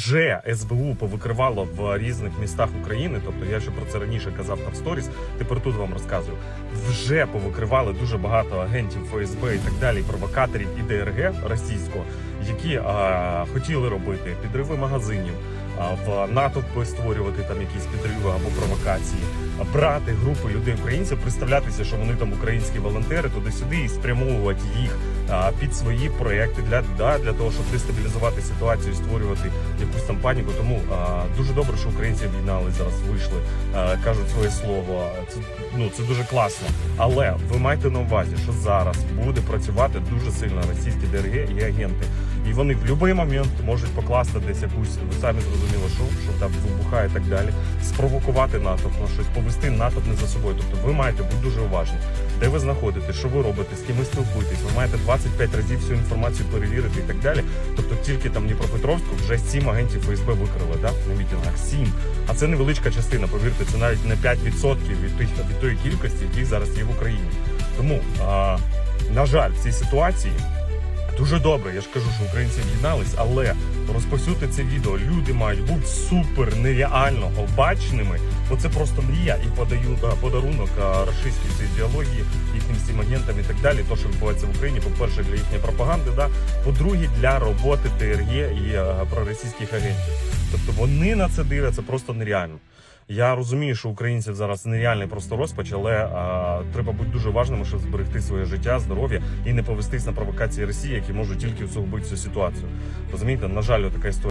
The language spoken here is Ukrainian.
Вже СБУ повикривало в різних містах України, тобто я ще про це раніше казав там в сторіс, тепер тут вам розказую. Вже повикривали дуже багато агентів ФСБ і так далі, провокаторів і ДРГ російського, які а, хотіли робити підриви магазинів, в натовпи створювати там якісь підриви або провокації, брати групи людей українців, представлятися, що вони там українські волонтери туди-сюди і спрямовувати їх під свої проекти для, да, для того, щоб дестабілізувати ситуацію, створювати якусь там паніку. Тому дуже добре, що українці об'єднались зараз, вийшли, кажуть своє слово. Це ну це дуже класно. Але ви маєте на увазі, що зараз буде працювати дуже сильно російські ДРГ і агенти. І вони в будь-який момент можуть покласти десь якусь, ви самі зрозуміли, що, що там вибухає і так далі, спровокувати натовп на щось, повести натовп не за собою. Тобто ви маєте бути дуже уважні, де ви знаходитесь, що ви робите, з ким ви спілкуєтесь. Ви маєте 25 разів всю інформацію перевірити і так далі. Тобто тільки там Дніпропетровську вже 7 агентів ФСБ викрили да, на мітингах. 7. А це невеличка частина, повірте, це навіть не 5% від, тих, від тої кількості, які зараз є в Україні. Тому, а, на жаль, в цій ситуації дуже добре. Я ж кажу, що українці об'єднались, але розповсюдити це відео. Люди мають бути супер нереально обачними. Бо це просто мрія і подаю да, подарунок а, рашистській цій ідеології, їхнім всім агентам і так далі. То, що відбувається в Україні, по-перше, для їхньої пропаганди, да. по-друге, для роботи ТРГ і а, проросійських агентів. Тобто вони на це дивляться просто нереально. Я розумію, що українців зараз нереальний просто розпач, але а, треба бути дуже важливим, щоб зберегти своє життя, здоров'я і не повестись на провокації Росії, які можуть тільки усугубити цю ситуацію. Розумієте, на жаль, така історія.